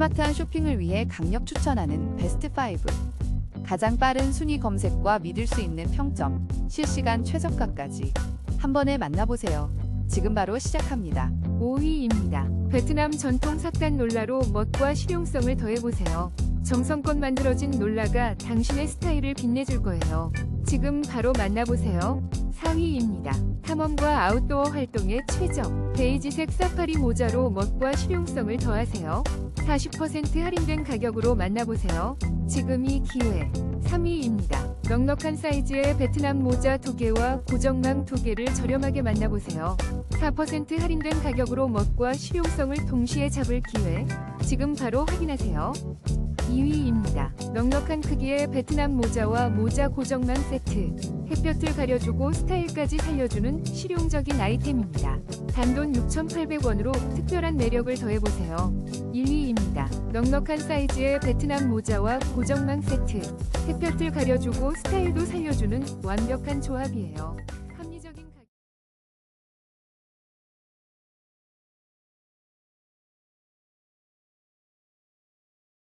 스마트한 쇼핑을 위해 강력 추천하는 베스트 5. 가장 빠른 순위 검색과 믿을 수 있는 평점, 실시간 최저가까지 한 번에 만나보세요. 지금 바로 시작합니다. 5위입니다. 베트남 전통 삭단 롤라로 멋과 실용성을 더해보세요. 정성껏 만들어진 롤라가 당신의 스타일을 빛내줄 거예요. 지금 바로 만나보세요. 4위입니다. 탐험과 아웃도어 활동에 최적. 베이지색 사파리 모자로 멋과 실용성을 더하세요. 40% 할인된 가격으로 만나보세요. 지금이 기회. 3위입니다. 넉넉한 사이즈의 베트남 모자 2개와 고정망 2개를 저렴하게 만나보세요. 4% 할인된 가격으로 멋과 실용성을 동시에 잡을 기회. 지금 바로 확인하세요. 2위입니다. 넉넉한 크기의 베트남 모자와 모자 고정망 세트. 햇볕을 가려주고 스타일까지 살려주는 실용적인 아이템입니다. 단돈 6,800원으로 특별한 매력을 더해보세요. 1위입니다. 넉넉한 사이즈의 베트남 모자와 고정망 세트. 햇볕을 가려주고 스타일도 살려주는 완벽한 조합이에요.